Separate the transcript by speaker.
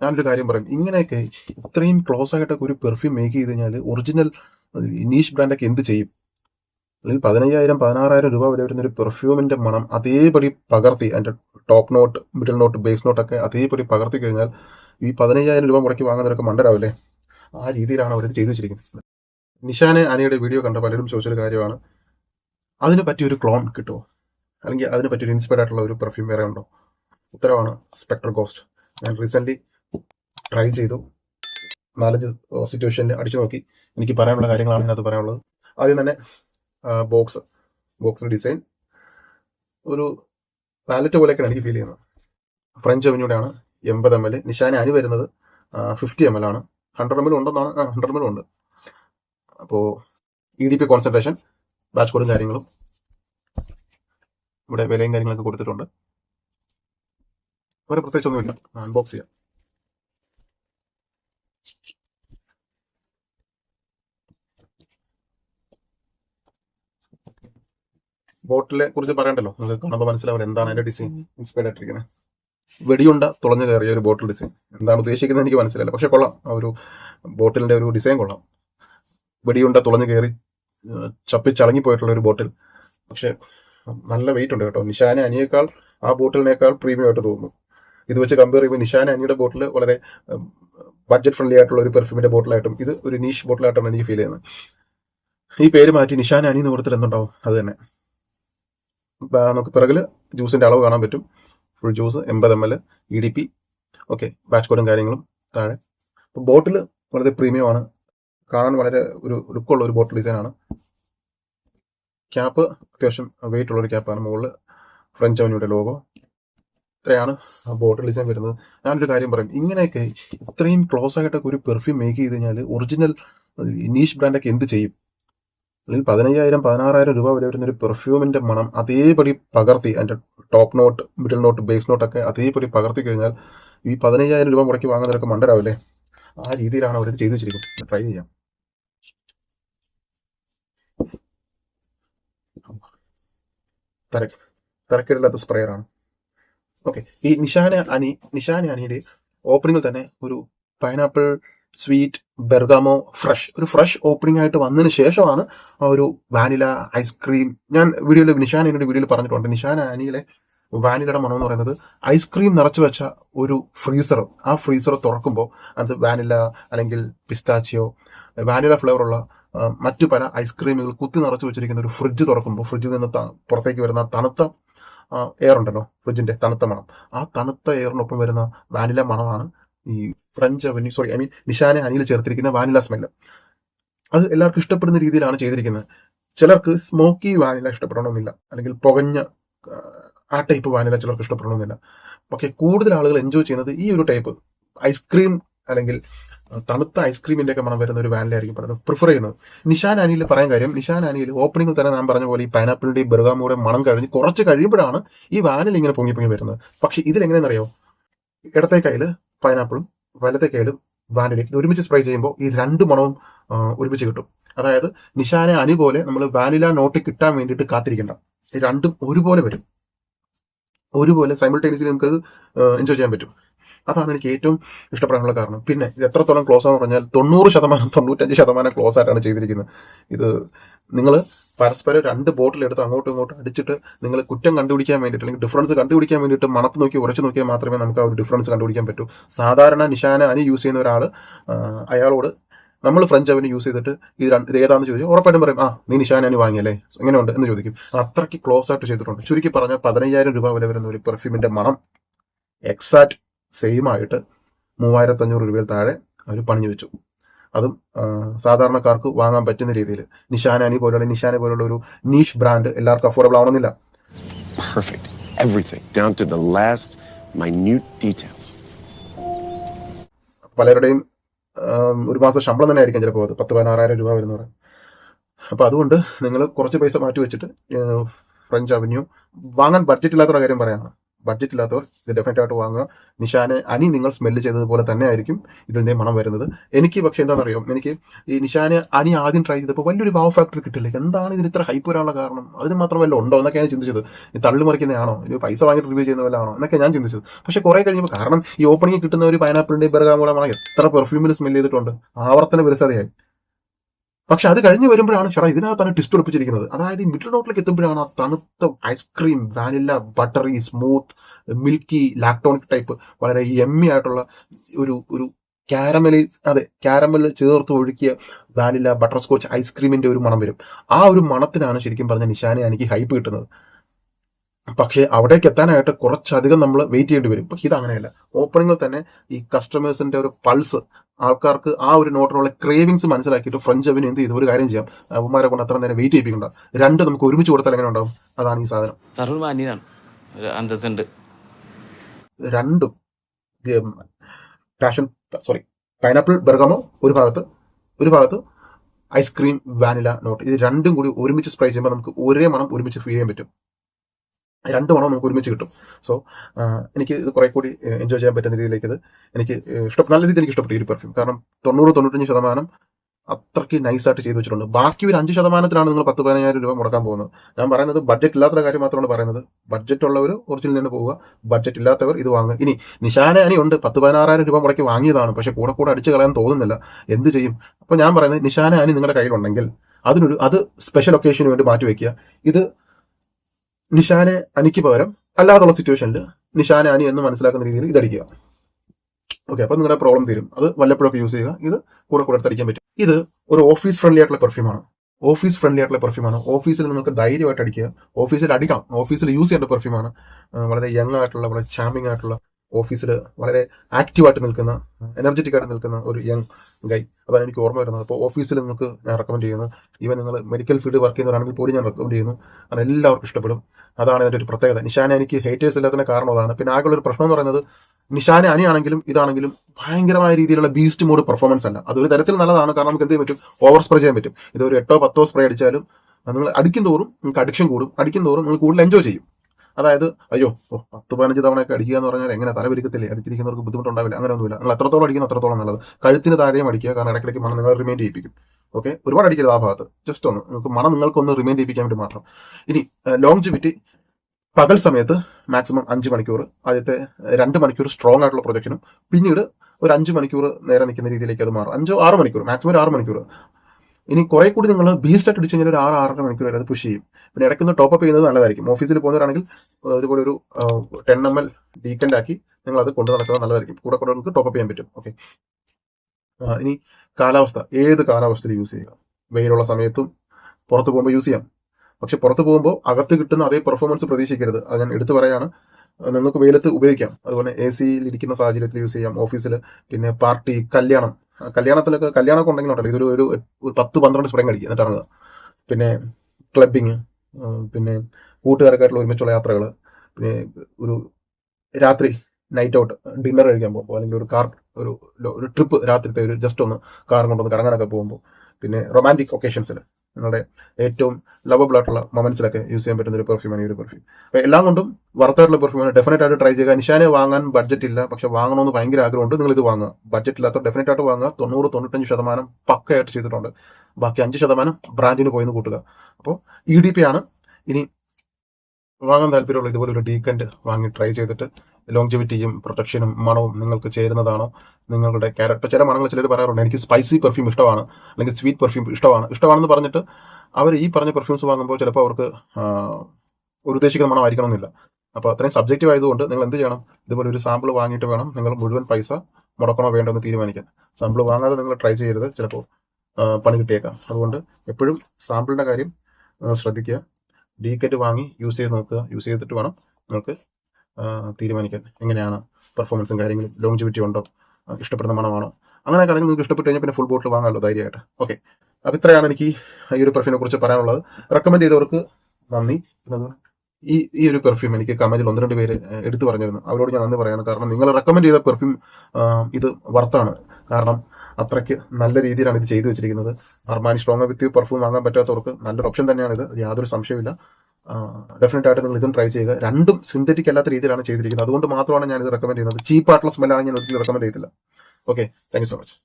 Speaker 1: ഞാനൊരു കാര്യം പറയും. ഇങ്ങനെയൊക്കെ ഇത്രയും ക്ലോസ് ആയിട്ടൊക്കെ ഒരു പെർഫ്യൂം മേക്ക് ചെയ്ത് കഴിഞ്ഞാൽ ഒറിജിനൽ നീഷ് ബ്രാൻഡൊക്കെ എന്ത് ചെയ്യും? അല്ലെങ്കിൽ പതിനയ്യായിരം പതിനാറായിരം രൂപ വില വരുന്ന ഒരു പെർഫ്യൂമിന്റെ മണം അതേപടി പകർത്തി അതിന്റെ top note middle note base നോട്ടൊക്കെ അതേപടി പകർത്തി കഴിഞ്ഞാൽ ഈ പതിനയ്യായിരം രൂപ മുടക്കി വാങ്ങുന്നവരൊക്കെ മണ്ടരാവില്ലേ? ആ രീതിയിലാണ് അവരിത് ചെയ്തു വെച്ചിരിക്കുന്നത്. നിഷാനെ അനിയുടെ വീഡിയോ കണ്ട പലരും ചോദിച്ചൊരു കാര്യമാണ്. അതിന് പറ്റിയൊരു ക്ലോൺ കിട്ടുമോ അല്ലെങ്കിൽ അതിന് പറ്റിയൊരു ഇൻസ്പയർ ആയിട്ടുള്ള ഒരു പെർഫ്യൂം വേറെ ഉണ്ടോ? ഉത്തരവാണ് സ്പെക്ടർ ഗോസ്റ്റ് ഞാൻ റീസെന്റ് ട്രൈ ചെയ്തു. നാലഞ്ച് സിറ്റുവേഷൻ അടിച്ചു നോക്കി. എനിക്ക് പറയാനുള്ള കാര്യങ്ങളാണ് ഇതിനകത്ത് പറയാനുള്ളത്. ആദ്യം തന്നെ ബോക്സ് ബോക്സിന്റെ ഡിസൈൻ ഒരു പാലറ്റ് പോലെയൊക്കെയാണ് എനിക്ക് ഫീൽ ചെയ്യുന്നത്. ഫ്രഞ്ച് അവന്യൂടെയാണ് എൺപത് എം എൽ നിഷാന അനു വരുന്നത് ഫിഫ്റ്റി എം എൽ ആണ്. ഹൺഡ്രഡ് എം എൽ ഉണ്ടെന്നാണ് ആ ഹൺഡ്രഡ് എം എൽ ഉണ്ട്. അപ്പോൾ E D P concentration batch കോഡും കാര്യങ്ങളും ഇവിടെ വിലയും കാര്യങ്ങളൊക്കെ കൊടുത്തിട്ടുണ്ട്. വേറെ പ്രത്യേകിച്ചൊന്നുമില്ല. അൺബോക്സ് ചെയ്യാം. ബോട്ടിലെ കുറിച്ച് പറയണ്ടല്ലോ? നിങ്ങൾക്ക് കാണുമ്പോൾ മനസ്സിലാവില്ല എന്താണ് അതിന്റെ ഡിസൈൻ ഇൻസ്പയർഡ് ആയിട്ടിരിക്കുന്നത് വെടിയുണ്ട തുളഞ്ഞു കയറിയ ഒരു ബോട്ടിൽ ഡിസൈൻ എന്താണ് ഉദ്ദേശിക്കുന്നത് എനിക്ക് മനസ്സിലായില്ല. പക്ഷെ കൊള്ളാം. ആ ഒരു ബോട്ടിലിന്റെ ഒരു ഡിസൈൻ കൊള്ളാം. വെടിയുണ്ട തുളഞ്ഞു കയറി ചപ്പി ചളങ്ങി പോയിട്ടുള്ള ഒരു ബോട്ടിൽ പക്ഷെ നല്ല വെയിറ്റ് ഉണ്ട് കേട്ടോ. നിഷാന അനിയേക്കാൾ ആ ബോട്ടിലിനേക്കാൾ പ്രീമിയം ആയിട്ട് തോന്നുന്നു. ഇത് വെച്ച് കമ്പയർ ചെയ്യുമ്പോൾ നിഷാന അനിയുടെ ബോട്ടിൽ വളരെ ബഡ്ജറ്റ് ഫ്രണ്ട്ലി ആയിട്ടുള്ള ഒരു പെർഫ്യൂമിന്റെ ബോട്ടിലായിട്ടും ഇത് ഒരു നീഷ് ബോട്ടിലായിട്ടാണ് എനിക്ക് ഫീൽ ചെയ്യുന്നത്. ഈ പേര് മാറ്റി നിഷാന അനി എന്ന് കൊടുത്തിട്ട് എന്തുണ്ടാവും? അത് തന്നെ. നമുക്ക് പിറകിൽ ജ്യൂസിന്റെ അളവ് കാണാൻ പറ്റും. ഫുൾ ജ്യൂസ് എൺപത് M L E D P okay batch കോഡും കാര്യങ്ങളും താഴെ. അപ്പോൾ ബോട്ടിൽ വളരെ പ്രീമിയമാണ് കാണാൻ വളരെ ഒരു ലുക്കുള്ള ഒരു ബോട്ടിൽ ഡിസൈനാണ് ക്യാപ്പ് അത്യാവശ്യം വെയിറ്റ് ഉള്ളൊരു ക്യാപ്പാണ് മുകളിൽ ഫ്രഞ്ച് അവനിയുടെ ലോഗോ ഇത്രയാണ് ബോട്ടിൽ ഡിസൈൻ വരുന്നത്. ഞാനൊരു കാര്യം പറയും. ഇങ്ങനെയൊക്കെ ഇത്രയും ക്ലോസ് ആയിട്ടൊക്കെ ഒരു പെർഫ്യൂം മേക്ക് ചെയ്ത് കഴിഞ്ഞാൽ ഒറിജിനൽ നീഷ് ബ്രാൻഡൊക്കെ എന്ത് ചെയ്യും? അല്ലെങ്കിൽ പതിനയ്യായിരം പതിനാറായിരം രൂപ വരെ വരുന്ന ഒരു പെർഫ്യൂമിന്റെ മണം അതേപടി പകർത്തി അതിന്റെ top note middle note base നോട്ടൊക്കെ അതേപടി പകർത്തി കഴിഞ്ഞാൽ ഈ പതിനയ്യായിരം രൂപ മുടക്കി വാങ്ങുന്നവരൊക്കെ മണ്ടരാവില്ലേ? ആ രീതിയിലാണ് അവരത് ചെയ്തു വെച്ചിരിക്കുന്നത്. ട്രൈ ചെയ്യാം. തരക്ക് തരക്കേടില്ലാത്ത സ്പ്രേയറാണ് ഓക്കെ ഈ നിഷാന അനി നിഷാന അനിയുടെ ഓപ്പണിംഗിൽ തന്നെ ഒരു പൈനാപ്പിൾ സ്വീറ്റ് ബെർഗാമോ ഫ്രഷ്. ഒരു ഫ്രഷ് ഓപ്പണിംഗ് ആയിട്ട് വന്നതിന് ശേഷമാണ് ആ ഒരു വാനില ഐസ്ക്രീം ഞാൻ വീഡിയോയിൽ നിഷാൻ എന്നോട് വീഡിയോയിൽ പറഞ്ഞിട്ടുണ്ട്. നിഷാൻ ആനിയിലെ വാനിലയുടെ മണം എന്ന് പറയുന്നത് ഐസ്ക്രീം നിറച്ചു വെച്ച ഒരു ഫ്രീസർ. ആ ഫ്രീസർ തുറക്കുമ്പോൾ അത് വാനില അല്ലെങ്കിൽ പിസ്താച്ചിയോ വാനില ഫ്ലേവറുള്ള മറ്റു പല ഐസ്ക്രീമുകൾ കുത്തി നിറച്ചു വെച്ചിരിക്കുന്ന ഒരു ഫ്രിഡ്ജ് തുറക്കുമ്പോൾ ഫ്രിഡ്ജിൽ നിന്ന് പുറത്തേക്ക് വരുന്ന തണുത്ത എയർ ഉണ്ടല്ലോ ഫ്രിഡ്ജിന്റെ തണുത്ത മണം. ആ തണുത്ത എയറിനൊപ്പം വരുന്ന വാനില മണമാണ് ഈ French avenue sorry I mean Nishana അനിയിൽ ചേർത്തിരിക്കുന്ന വാനില സ്മെല്ല് അത് എല്ലാവർക്കും ഇഷ്ടപ്പെടുന്ന രീതിയിലാണ് ചെയ്തിരിക്കുന്നത്. ചിലർക്ക് സ്മോക്കി വാനില ഇഷ്ടപ്പെടണമെന്നില്ല. അല്ലെങ്കിൽ പുകഞ്ഞ ആ, ടൈപ്പ് വാനില ചിലർക്ക് ഇഷ്ടപ്പെടണമെന്നില്ല. പക്ഷെ കൂടുതൽ ആളുകൾ എൻജോയ് ചെയ്യുന്നത് ഈ ഒരു ടൈപ്പ് ഐസ്ക്രീം അല്ലെങ്കിൽ തണുത്ത ഐസ്ക്രീമിന്റെ ഒക്കെ മണം വരുന്ന ഒരു വാനില ആയിരിക്കും പറയുന്നത്. പ്രിഫർ ചെയ്യുന്നത്. നിഷാൻ അനിയിൽ പറയാൻ കാര്യം നിഷാൻ അനിയിൽ ഓപ്പണിംഗിൽ തന്നെ ഞാൻ പറഞ്ഞ പോലെ ഈ പൈനാപ്പിളിന്റെയും ബെർഗാമോടെ മണം കഴിഞ്ഞ് കുറച്ച് കഴിയുമ്പോഴാണ് ഈ വാനിൽ ഇങ്ങനെ പൊങ്ങി പൊങ്ങി വരുന്നത്. പക്ഷെ ഇതിലെങ്ങനെയെന്നറിയോ? ഇടത്തെ കയ്യിൽ പൈനാപ്പിളും വലത്തേക്കായാലും വാനിലയും ഇത് ഒരുമിച്ച് സ്പ്രേ ചെയ്യുമ്പോൾ ഈ രണ്ട് മണവും ഒരുമിച്ച് കിട്ടും. അതായത് നിഷാനെ അനി പോലെ നമ്മൾ വാനില നോട്ട് കിട്ടാൻ വേണ്ടിയിട്ട് കാത്തിരിക്കണ്ട. രണ്ടും ഒരുപോലെ വരും. ഒരുപോലെ സൈമിൾട്ടേനിയസ്ലി നമുക്കത് എൻജോയ് ചെയ്യാൻ പറ്റും. അതാണ് എനിക്ക് ഏറ്റവും ഇഷ്ടപ്പെടാനുള്ള കാരണം. പിന്നെ ഇത് എത്രത്തോളം ക്ലോസ് ആണെന്ന് പറഞ്ഞാൽ തൊണ്ണൂറ് ശതമാനം തൊണ്ണൂറ്റഞ്ച് ശതമാനം ക്ലോസ് ആയിട്ടാണ് ചെയ്തിരിക്കുന്നത്. ഇത് നിങ്ങൾ പരസ്പരം രണ്ട് ബോട്ടിൽ എടുത്ത് അങ്ങോട്ടും ഇങ്ങോട്ടും അടിച്ചിട്ട് നിങ്ങൾ കുറ്റം കണ്ടുപിടിക്കാൻ വേണ്ടിയിട്ട് അല്ലെങ്കിൽ ഡിഫറൻസ് കണ്ടുപിടിക്കാൻ വേണ്ടിയിട്ട് മണത്ത് നോക്കി ഉറച്ചു നോക്കിയാൽ മാത്രമേ നമുക്ക് ആ ഒരു ഡിഫറൻസ് കണ്ടുപിടിക്കാൻ പറ്റൂ. സാധാരണ നിശാന അനി യൂസ് ചെയ്യുന്ന ഒരാൾ അയാളോട് നമ്മൾ ഫ്രഞ്ച് അവന് യൂസ് ചെയ്തിട്ട് ഇത് ഇത് ഏതാണെന്ന് ചോദിച്ചാൽ ഉറപ്പായിട്ടും പറയും ആ നീ നിശാന അനി വാങ്ങിയല്ലേ? എങ്ങനെയുണ്ട് എന്ന് ചോദിക്കും. അത്രയ്ക്ക് ക്ലോസ് ആയിട്ട് ചെയ്തിട്ടുണ്ട്. ചുരുക്കി പറഞ്ഞാൽ പതിനയ്യായിരം രൂപ വില വരുന്ന ഒരു പെർഫ്യൂമിന്റെ മണം എക്സാക്ട് സെയിം ആയിട്ട് മൂവായിരത്തഞ്ഞൂറ് രൂപയിൽ താഴെ അവർ പണിഞ്ഞു വെച്ചു. അതും സാധാരണക്കാർക്ക് വാങ്ങാൻ പറ്റുന്ന രീതിയിൽ നിഷാനാനി പോലുള്ള നിഷാനെ പോലുള്ള ഒരു നീഷ് ബ്രാൻഡ് എല്ലാവർക്കും അഫോർഡബിൾ ആവണമെന്നില്ല.
Speaker 2: Perfect. Everything, down to the last minute details.
Speaker 1: പലരുടെയും ഒരു മാസം ശമ്പളം തന്നെ ആയിരിക്കും ചിലപ്പോൾ അത്. പത്ത് പതിനാറായിരം രൂപ വരുന്ന പറയും അപ്പോൾ അതുകൊണ്ട് നിങ്ങൾ കുറച്ച് പൈസ മാറ്റി വെച്ചിട്ട് ഫ്രഞ്ച് അവന്യൂ വാങ്ങാൻ ബഡ്ജറ്റ് ഇല്ലാത്തൊരു കാര്യം പറയാണ് ബഡ്ജറ്റ് ഇല്ലാത്തവർ ഇത് ഡെഫിനറ്റ് ആയിട്ട് വാങ്ങുക. നിഷാനെ അനി നിങ്ങൾ സ്മെല്ല് ചെയ്തതുപോലെ തന്നെ ആയിരിക്കും ഇതിന്റെ മണം വരുന്നത്. എനിക്ക് പക്ഷേ എന്താണെന്നറിയോ? എനിക്ക് ഈ നിഷാനെ അനി ആദ്യം ട്രൈ ചെയ്തപ്പോൾ വലിയൊരു വാവ് ഫാക്ടറി കിട്ടില്ല? എന്താണ് ഇതിന് ഇത്ര ഹൈപ്പ് വരാനുള്ള കാരണം? അതിന് മാത്രം വല്ല ഉണ്ടോ ഞാൻ ചിന്തിച്ചത്. ഈ തള്ളി മറിക്കുന്നതാണോ ഒരു പൈസ വാങ്ങിയിട്ട് റിവ്യൂ ചെയ്യുന്ന എന്നൊക്കെ ഞാൻ ചിന്തിച്ചത്. പക്ഷേ കുറേ കഴിഞ്ഞപ്പോൾ കാരണം ഈ ഓപ്പണിംഗ് കിട്ടുന്ന ഒരു പൈനാപ്പിളിന്റെ ബെർഗാമൂടെ എത്ര പെർഫ്യൂമിൽ സ്മെല്ല് ചെയ്തിട്ടുണ്ട്. ആവർത്തന വിരസതയായി പക്ഷെ അത് കഴിഞ്ഞ് വരുമ്പോഴാണ് ചേട്ടാ ഇതിനകത്താണ് ട്വിസ്റ്റ് ഉറപ്പിച്ചിരിക്കുന്നത്. അതായത് ഈ മിഡിൽ നോട്ടിലേക്ക് എത്തുമ്പോഴാണ് ആ തണുത്ത ice cream vanilla buttery smooth milky lactonic type വളരെ എമ്മി ആയിട്ടുള്ള ഒരു ഒരു കാരമലി അതെ കാരമൽ ചേർത്ത് ഒഴുക്കിയ വാനില ബട്ടർ സ്കോച്ച് ഐസ്ക്രീമിന്റെ ഒരു മണം വരും. ആ ഒരു മണത്തിനാണ് ശരിക്കും പറഞ്ഞ നിശാനെ എനിക്ക് ഹൈപ്പ് കിട്ടുന്നത്. പക്ഷേ അവിടേക്ക് എത്താനായിട്ട് കുറച്ചധികം നമ്മൾ വെയിറ്റ് ചെയ്യേണ്ടി വരും. പക്ഷെ ഇത് അങ്ങനെയല്ല ഓപ്പണിങ്ങിൽ തന്നെ ഈ കസ്റ്റമേഴ്സിന്റെ ഒരു പൾസ് ആൾക്കാർക്ക് ആ ഒരു നോട്ടിനുള്ള ക്രേവിങ്സ് മനസ്സിലാക്കിയിട്ട് ഫ്രഞ്ച് അവന് എന്ത് ചെയ്തു? ഒരു കാര്യം ചെയ്യാം. അവന്മാരെ കൊണ്ട് അത്ര നേരം വെയിറ്റ് ചെയ്യിപ്പിക്കണ്ട. രണ്ട് നമുക്ക് ഒരുമിച്ച് കൊടുത്താൽ എങ്ങനെ ഉണ്ടാവും? അതാണ് ഈ സാധനം. രണ്ടും പാഷൻ സോറി പൈനാപ്പിൾ ബെർഗമോ ഒരു ഭാഗത്ത് ഒരു ഭാഗത്ത് ഐസ്ക്രീം വാനില നോട്ട് ഇത് രണ്ടും കൂടി ഒരുമിച്ച് സ്പ്രൈ ചെയ്യുമ്പോൾ നമുക്ക് ഒരേ മണം ഒരുമിച്ച് ഫീൽ ചെയ്യാൻ പറ്റും. രണ്ട് മണം നമുക്ക് ഒരുമിച്ച് കിട്ടും. സോ എനിക്ക് ഇത് കുറെ കൂടി എൻജോയ് ചെയ്യാൻ പറ്റുന്ന രീതിയിലേക്ക് ഇത് എനിക്ക് ഇഷ്ടം നല്ല രീതിയിൽ എനിക്ക് ഇഷ്ടപ്പെട്ടു ഈ പെർഫ്യൂം കാരണം തൊണ്ണൂറ് തൊണ്ണൂറ്റഞ്ച് ശതമാനം അത്രയ്ക്ക് നൈസായിട്ട് ചെയ്തു വെച്ചിട്ടുണ്ട്. ബാക്കി ഒരു അഞ്ച് ശതമാനത്തിലാണ് നിങ്ങൾ പത്ത് പതിനായിരം രൂപ മുടക്കാൻ പോകുന്നത്. ഞാൻ പറയുന്നത് ബഡ്ജറ്റ് ഇല്ലാത്ത കാര്യം മാത്രമാണ് പറയുന്നത്. ബഡ്ജറ്റ് ഉള്ളവർ ഒറിജിനൽ തന്നെ പോവുക. ബഡ്ജറ്റ് ഇല്ലാത്തവർ ഇത് വാങ്ങുക. ഇനി നിശാന അനി ഉണ്ട്. പത്ത് പതിനാറായിരം രൂപ മുടക്കി വാങ്ങിയതാണ്. പക്ഷെ കൂടെ കൂടെ അടിച്ചു കളയാൻ തോന്നുന്നില്ല. എന്ത് ചെയ്യും? അപ്പോൾ ഞാൻ പറയുന്നത് നിശാന അനി നിങ്ങളുടെ കയ്യിലുണ്ടെങ്കിൽ അതിനൊരു അത് സ്പെഷ്യൽ ഒക്കേഷന് വേണ്ടി മാറ്റി വയ്ക്കുക ഇത് നിഷാനെ അനിക്ക് പകരം അല്ലാതുള്ള സിറ്റുവേഷനിൽ നിഷാനെ അനി എന്ന് മനസ്സിലാക്കുന്ന രീതിയിൽ ഇതടിക്കുക ഓക്കെ അപ്പൊ നിങ്ങളുടെ പ്രോബ്ലം തീരും. അത് വല്ലപ്പോഴൊക്കെ യൂസ് ചെയ്യുക. ഇത് കൂടെ കൂടെ അടിക്കാൻ പറ്റും. ഇത് ഒരു ഓഫീസ് ഫ്രണ്ട്ലി ആയിട്ടുള്ള പെർഫ്യൂമാണ് ഓഫീസ് ഫ്രണ്ട്ലി ആയിട്ടുള്ള പെർഫ്യൂമാണ് ഓഫീസിൽ നിങ്ങൾക്ക് ധൈര്യമായിട്ട് അടിക്കുക. ഓഫീസിൽ അടിക്കണം. ഓഫീസിൽ യൂസ് ചെയ്യേണ്ട പെർഫ്യൂമാണ് വളരെ യങ് ആയിട്ടുള്ള വളരെ ചാമിങ് ആയിട്ടുള്ള ഓഫീസിൽ വളരെ ആക്റ്റീവായിട്ട് നിൽക്കുന്ന എനർജറ്റിക് ആയിട്ട് നിൽക്കുന്ന ഒരു യങ് ഗൈ അതാണ് എനിക്ക് ഓർമ്മ വരുന്നത്. അപ്പോൾ ഓഫീസിൽ നിങ്ങൾക്ക് ഞാൻ റെക്കമെൻഡ് ചെയ്യുന്നു. ഈവൻ നിങ്ങൾ മെഡിക്കൽ ഫീൽഡ് വർക്ക് ചെയ്യുന്നവരാണെങ്കിൽ പോലും ഞാൻ റെക്കമെൻഡ് ചെയ്യുന്നു. കാരണം എല്ലാവർക്കും ഇഷ്ടപ്പെടും. അതാണ് അതിന്റെ ഒരു പ്രത്യേകത. നിഷാന എനിക്ക് ഹേറ്റേഴ്സ് ഇല്ലാത്തതിന് കാരണം അതാണ്. പിന്നെ ആകെയുള്ള ഒരു പ്രശ്നം എന്ന് പറയുന്നത് നിഷാന അനിയാണെങ്കിലും ഇതാണെങ്കിലും ഭയങ്കരമായ രീതിയിലുള്ള ബീസ്റ്റ് മോഡ് പെർഫോമൻസ് അല്ല. അതൊരു തരത്തിൽ നല്ലതാണ്. കാരണം നമുക്ക് എന്ത് ചെയ്യാൻ പറ്റും? ഓവർ സ്പ്രേ ചെയ്യാൻ പറ്റും. ഇതൊരു എട്ടോ പത്തോ സ്പ്രേ അടിച്ചാലും നിങ്ങൾ അടിക്കും തോറും നിങ്ങൾക്ക് അഡിക്ഷൻ കൂടും. അടിക്കും തോറും നിങ്ങൾ കൂടുതൽ എൻജോയ് ചെയ്യും. അതായത് അയ്യോ ഓ പത്ത് പതിനഞ്ച് തവണയൊക്കെ അടിക്കുക എന്ന് പറഞ്ഞാൽ എങ്ങനെ തലവിരിക്കത്തില്ലേ അടിച്ചിരിക്കുന്നവർക്ക് ബുദ്ധിമുട്ടുണ്ടാവില്ല. അങ്ങനെയൊന്നുമില്ല നിങ്ങൾ എത്രത്തോളം അടിക്കുന്നു അത്രത്തോളം നല്ലത്. കഴുത്തിന് താഴെയും അടിക്കുക കാരണം ഇടയ്ക്കിടയ്ക്ക് മണം നിങ്ങൾ റിമൈൻഡ് ചെയ്യിപ്പിക്കും. ഓക്കെ ഒരുപാട് അടിക്കരുത് ആ ഭാഗത്ത്. ജസ്റ്റ് ഒന്ന് നിങ്ങൾക്ക് മണം നിങ്ങൾക്കൊന്ന് റിമൈൻഡ് ചെയ്യിപ്പിക്കാൻ വേണ്ടി മാത്രം. ഇനി ലോങ് ലോങ്ജിവിറ്റി പകൽ സമയത്ത് മാക്സിമം അഞ്ച് മണിക്കൂർ ആദ്യത്തെ രണ്ട് മണിക്കൂർ സ്ട്രോങ് ആയിട്ടുള്ള പ്രൊജക്ഷനും പിന്നീട് ഒരു അഞ്ച് മണിക്കൂർ നേരെ നിൽക്കുന്ന രീതിയിലേക്ക് അത് മാറും. അഞ്ചോ ആറ് മണിക്കൂർ മാക്സിമം ഒരു ആറ് മണിക്കൂർ ഇനി കുറെ കൂടി നിങ്ങൾ ബീസ്റ്റ് സ്റ്റെറ്റ് അടിച്ചു കഴിഞ്ഞാൽ ഒരു ആറ് ആറര മണിക്കൂർ വരെ അത് പുഷ് ചെയ്യും. പിന്നെ ഇടയ്ക്കൊന്ന് ടോപ്പ് അപ്പ് ചെയ്യുന്നത് നല്ലതായിരിക്കും. ഓഫീസിൽ പോകുന്നവരാണെങ്കിൽ ഇതുപോലെ ഒരു ടെൻ എം എൽ ഡീക്കൻഡ് ആക്കി നിങ്ങൾ അത് കൊണ്ടു നടക്കുന്നത് നല്ലതായിരിക്കും. കൂടെ കൂടെ നിങ്ങൾക്ക് ടോപ്പ് അപ്പ് ചെയ്യാൻ പറ്റും. ഓക്കെ ഇനി കാലാവസ്ഥ. ഏത് കാലാവസ്ഥയിൽ യൂസ് ചെയ്യുക? വെയിലുള്ള സമയത്തും പുറത്ത് പോകുമ്പോൾ യൂസ് ചെയ്യാം. പക്ഷെ പുറത്ത് പോകുമ്പോൾ അകത്ത് കിട്ടുന്ന അതേ പെർഫോമൻസ് പ്രതീക്ഷിക്കരുത്. അത് ഞാൻ എടുത്തു പറയാണ്. നിങ്ങൾക്ക് വെയിലത്ത് ഉപയോഗിക്കാം. അതുപോലെ എ സിയിൽ ഇരിക്കുന്ന സാഹചര്യത്തിൽ യൂസ് ചെയ്യാം. ഓഫീസിൽ പിന്നെ പാർട്ടി കല്യാണം കല്യാണത്തിലൊക്കെ കല്യാണമൊക്കെ ഉണ്ടെങ്കിൽ ഉണ്ടല്ലോ ഇതൊരു ഒരു ഒരു പത്ത് പന്ത്രണ്ട് സ്പ്രിങ് അടിക്കുക എന്നിട്ട് ഇറങ്ങുക. പിന്നെ ക്ലബിങ് പിന്നെ കൂട്ടുകാരൊക്കെയായിട്ടുള്ള ഒരുമിച്ചുള്ള യാത്രകൾ പിന്നെ ഒരു രാത്രി നൈറ്റ് ഔട്ട് ഡിന്നർ കഴിക്കാൻ പോകുമ്പോൾ അല്ലെങ്കിൽ ഒരു കാർ ഒരു ഒരു ട്രിപ്പ് രാത്രിത്തെ ഒരു ജസ്റ്റ് ഒന്ന് കാർ കൊണ്ടൊന്ന് കറങ്ങാനൊക്കെ പോകുമ്പോൾ. പിന്നെ റൊമാന്റിക് ഒക്കേഷൻസിൽ നിങ്ങളുടെ ഏറ്റവും ലവബിൾ ആയിട്ടുള്ള മൊമെന്റ്സിലൊക്കെ യൂസ് ചെയ്യാൻ പറ്റുന്ന ഒരു പെർഫ്യൂമാണ് ഈ ഒരു പെർഫ്യൂം അപ്പോൾ എല്ലാം കൊണ്ടും വർത്തായിട്ടുള്ള പെർഫ്യൂമാണ് ഡെഫിനറ്റ് ആയിട്ട് ട്രൈ ചെയ്യുക. നിഷാനെ വാങ്ങാൻ ബഡ്ജറ്റ് ഇല്ല. പക്ഷെ വാങ്ങണമെന്ന് ഭയങ്കര ആഗ്രഹമുണ്ട്. നിങ്ങൾ ഇത് വാങ്ങുക. ബഡ്ജറ്റ് ഇല്ലാത്ത ഡെഫിനറ്റ് ആയിട്ട് വാങ്ങുക. തൊണ്ണൂറ് തൊണ്ണൂറ്റഞ്ച് ശതമാനം പക്കയായിട്ട് ചെയ്തിട്ടുണ്ട്. ബാക്കി അഞ്ച് ശതമാനം ബ്രാൻഡിന് പോയിന്ന് കൂട്ടുക. അപ്പോൾ ഇ ഡി പി ആണ്. ഇനി വാങ്ങാൻ താല്പര്യമുള്ള ഇതുപോലെ ഒരു ഡീക്കൻഡ് വാങ്ങി ട്രൈ ചെയ്തിട്ട് ലോങ്ജിവിറ്റിയും പ്രൊട്ടക്ഷനും മണവും നിങ്ങൾക്ക് ചേരുന്നതാണോ? നിങ്ങളുടെ ഇപ്പം ചില മണങ്ങൾ ചിലർ പറയാറുണ്ട് എനിക്ക് സ്പൈസി പെർഫ്യൂം ഇഷ്ടമാണ് അല്ലെങ്കിൽ സ്വീറ്റ് പെർഫ്യൂം ഇഷ്ടമാണ് ഇഷ്ടമാണെന്ന് പറഞ്ഞിട്ട് അവർ ഈ പറഞ്ഞ പെർഫ്യൂംസ് വാങ്ങുമ്പോൾ ചിലപ്പോൾ അവർക്ക് ഒരു ഉദ്ദേശിക്കുന്ന മണമായിരിക്കണമെന്നില്ല. അപ്പോൾ അത്രയും സബ്ജക്റ്റീവ് ആയതുകൊണ്ട് നിങ്ങൾ എന്ത് ചെയ്യണം? ഇതുപോലെ ഒരു സാമ്പിൾ വാങ്ങിയിട്ട് വേണം നിങ്ങൾ മുഴുവൻ പൈസ മുടക്കണോ വേണ്ടോ എന്ന് തീരുമാനിക്കാൻ. സാമ്പിൾ വാങ്ങാതെ നിങ്ങൾ ട്രൈ ചെയ്യരുത് ചിലപ്പോൾ പണി കിട്ടിയേക്കാം. അതുകൊണ്ട് എപ്പോഴും സാമ്പിളിന്റെ കാര്യം ശ്രദ്ധിക്കുക. ഡീക്കറ്റ് വാങ്ങി യൂസ് ചെയ്ത് നോക്കുക. യൂസ് ചെയ്തിട്ട് വേണം നിങ്ങൾക്ക് തീരുമാനിക്കാൻ എങ്ങനെയാണ് പെർഫോമൻസും കാര്യങ്ങളും ലോങ്ജിവിറ്റി ഉണ്ടോ? ഇഷ്ടപ്പെടുന്ന മണമാണോ? അങ്ങനെ കാര്യങ്ങൾ നിങ്ങൾക്ക് ഇഷ്ടപ്പെട്ട് കഴിഞ്ഞാൽ പിന്നെ ഫുൾ ബോട്ടിൽ വാങ്ങാമല്ലോ ധൈര്യമായിട്ട്. ഓക്കെ അപ്പം ഇത്രയാണ് എനിക്ക് ഈ ഒരു പെർഫ്യൂമിനെ കുറിച്ച് പറയാനുള്ളത്. റെക്കമെൻഡ് ചെയ്തവർക്ക് നന്ദി. ഈ ഈ ഒരു പെർഫ്യൂം എനിക്ക് കമന്റിൽ ഒന്ന് രണ്ട് പേര് എടുത്തു പറഞ്ഞിരുന്നു. അവരോട് ഞാൻ നന്ദി പറയാണ്. കാരണം നിങ്ങൾ റെക്കമെൻഡ് ചെയ്ത പെർഫ്യൂം ഇത് വർത്താണ് കാരണം അത്രയ്ക്ക് നല്ല രീതിയിലാണ് ഇത് ചെയ്തു വെച്ചിരിക്കുന്നത്. അർമാനി സ്ട്രോങ് വിത്ത് പെർഫ്യൂം വാങ്ങാൻ പറ്റാത്തവർക്ക് നല്ലൊരു ഓപ്ഷൻ തന്നെയാണ് ഇത്. യാതൊരു സംശയമില്ല ഡെഫിനറ്റ് ആയിട്ട് നിങ്ങൾ ഇതും ട്രൈ ചെയ്യുക. രണ്ടും സിന്തറ്റിക് അല്ലാത്ത രീതിയിലാണ് ചെയ്തിരിക്കുന്നത്. അതുകൊണ്ട് മാത്രമാണ് ഞാൻ ഇത് റെക്കമെൻഡ് ചെയ്യുന്നത് ചീപ്പ് ആയിട്ടുള്ള സ്മെല്ലാണ് ഞാൻ ഒരിക്കലും റെക്കമെൻഡ് ചെയ്തില്ല ഓക്കെ താങ്ക് സോ മച്ച്